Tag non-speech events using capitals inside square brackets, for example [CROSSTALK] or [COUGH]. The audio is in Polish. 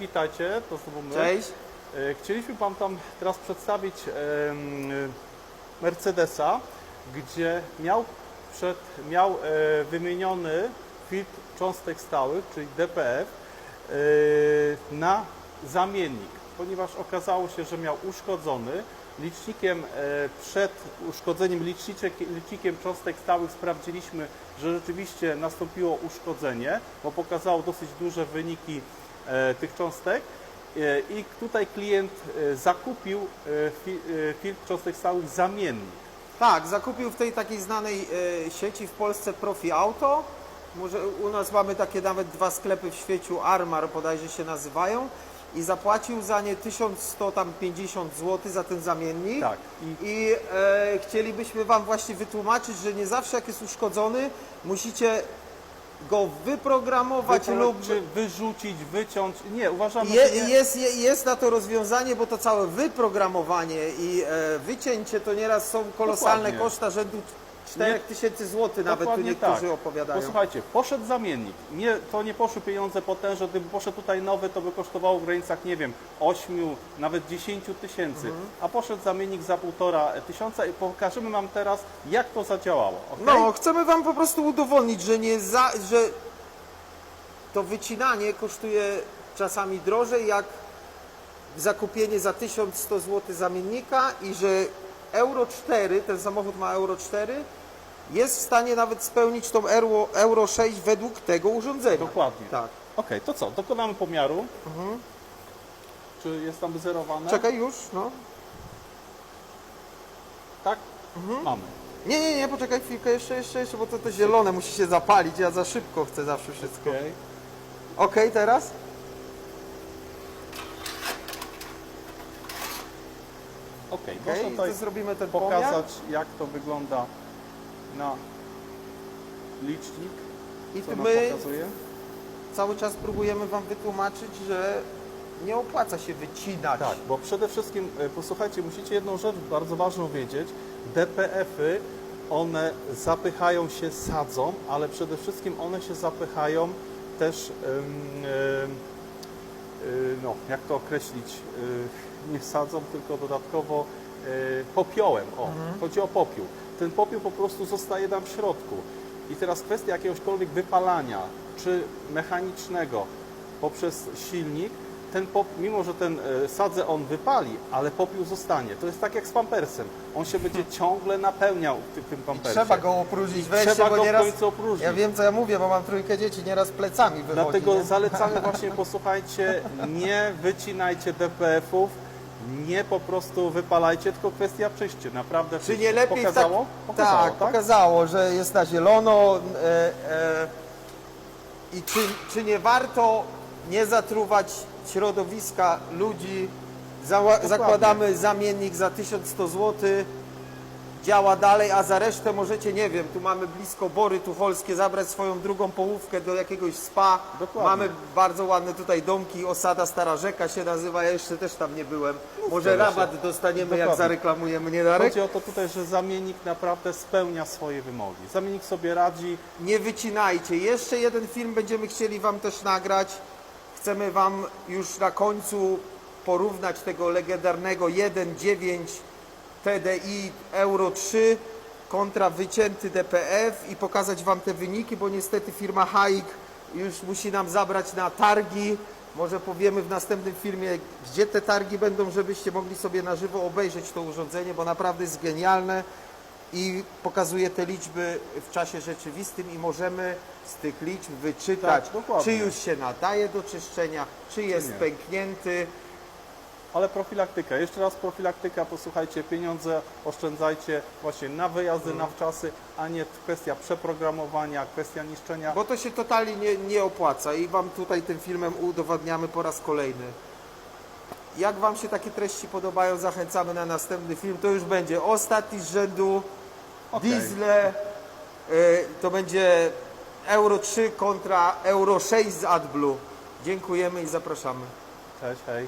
Witajcie, to znowu my. Cześć. E, Chcieliśmy Wam tam teraz przedstawić Mercedesa, gdzie miał, przed, miał e, wymieniony filtr cząstek stałych, czyli DPF, e, na zamiennik, ponieważ okazało się, że miał uszkodzony. Licznikiem przed uszkodzeniem licznikiem cząstek stałych sprawdziliśmy, że rzeczywiście nastąpiło uszkodzenie, bo pokazało dosyć duże wyniki tych cząstek. E, I tutaj klient e, zakupił e, fi- e, filtr cząstek stałych zamiennik. Tak, zakupił w tej takiej znanej e, sieci w Polsce Profi Auto. Może u nas mamy takie nawet dwa sklepy w świecie, Armar bodajże się nazywają. I zapłacił za nie 1150 zł za ten zamiennik. Tak. I I e, chcielibyśmy Wam właśnie wytłumaczyć, że nie zawsze jak jest uszkodzony, musicie go wyprogramować wypro- lub czy wyrzucić, wyciąć. Nie, uważamy, Je, że nie. jest, je- jest na to rozwiązanie, bo to całe wyprogramowanie i e, wycięcie to nieraz są kolosalne Dokładnie. koszta rzędu 4000 zł, nawet tu niektórzy tak. opowiadają. Posłuchajcie, poszedł zamiennik. Nie, to nie poszły pieniądze potężne. Gdyby poszedł tutaj nowy, to by kosztowało w granicach, nie wiem, 8, nawet 10 tysięcy. Mhm. A poszedł zamiennik za półtora tysiąca i pokażemy Wam teraz, jak to zadziałało. okej? No, chcemy Wam po prostu udowodnić, że, nie za, że to wycinanie kosztuje czasami drożej jak zakupienie za 1100 zł zamiennika i że Euro 4, ten samochód ma Euro 4, jest w stanie nawet spełnić tą Euro, Euro 6 według tego urządzenia. Dokładnie. Tak. Okej, to co? Dokonamy pomiaru. Czy jest tam wyzerowane? Czekaj już, no. Tak? Mhm. Mamy. Nie, nie, nie, poczekaj chwilkę, jeszcze, jeszcze, jeszcze, bo to to zielone musi się zapalić, ja za szybko chcę zawsze wszystko. Okej. Okej, teraz? Okej, Okej, można tutaj to zrobimy ten pomiar. pokazać, jak to wygląda na licznik. I Co nam my pokazuje? cały czas próbujemy Wam wytłumaczyć, że nie opłaca się wycinać. Tak, bo przede wszystkim, e, posłuchajcie, musicie jedną rzecz bardzo ważną wiedzieć. DPF-y, one zapychają się sadzą, ale przede wszystkim one się zapychają też, em, em, no, jak to określić, y, nie sadzą, tylko dodatkowo y, popiołem. O, chodzi o popiół. Ten popiół po prostu zostaje tam w środku. I teraz kwestia jakiegośkolwiek wypalania, czy mechanicznego poprzez silnik, ten pop, mimo że ten e, sadzę on wypali, ale popiół zostanie. To jest tak jak z pampersem. On się będzie ciągle napełniał ty, tym pampersem. Trzeba go opróżnić I wreszcie, trzeba bo go w nieraz... końcu opróżnić. Ja wiem, co ja mówię, bo mam trójkę dzieci, nieraz plecami wychodzi. Dlatego nie? zalecamy [LAUGHS] właśnie, posłuchajcie, nie wycinajcie DPF-ów, nie po prostu wypalajcie, tylko kwestia czyście. Naprawdę Czy nie lepiej pokazało? tak, Pokazało, tak, pokazało, że jest na zielono e, e, i czy, czy nie warto nie zatruwać środowiska ludzi. Zała, zakładamy zamiennik za 1100 zł, działa dalej, a za resztę możecie, nie wiem, tu mamy blisko Bory Tucholskie, zabrać swoją drugą połówkę do jakiegoś spa. Dokładnie. Mamy bardzo ładne tutaj domki, Osada Stara Rzeka się nazywa, ja jeszcze też tam nie byłem. Może rabat dostaniemy, jak Dokładnie. zareklamujemy, nie Darek? Chodzi o to tutaj, że zamiennik naprawdę spełnia swoje wymogi. Zamiennik sobie radzi. Nie wycinajcie. Jeszcze jeden film będziemy chcieli Wam też nagrać. Chcemy Wam już na końcu porównać tego legendarnego 1.9 TDI Euro 3 kontra wycięty DPF i pokazać Wam te wyniki, bo niestety firma Haik już musi nam zabrać na targi. Może powiemy w następnym filmie, gdzie te targi będą, żebyście mogli sobie na żywo obejrzeć to urządzenie, bo naprawdę jest genialne i pokazuje te liczby w czasie rzeczywistym i możemy z tych liczb wyczytać, Tak, czy już się nadaje do czyszczenia, czy jest nie. pęknięty. Ale profilaktyka, jeszcze raz profilaktyka, posłuchajcie, pieniądze oszczędzajcie właśnie na wyjazdy, na wczasy, a nie kwestia przeprogramowania, kwestia niszczenia. Bo to się totalnie nie, nie opłaca i Wam tutaj tym filmem udowadniamy po raz kolejny. Jak Wam się takie treści podobają, zachęcamy na następny film. To już będzie ostatni z rzędu. Diesle. y, to będzie Euro 3 kontra Euro 6 z AdBlue. Dziękujemy i zapraszamy. Cześć, hej.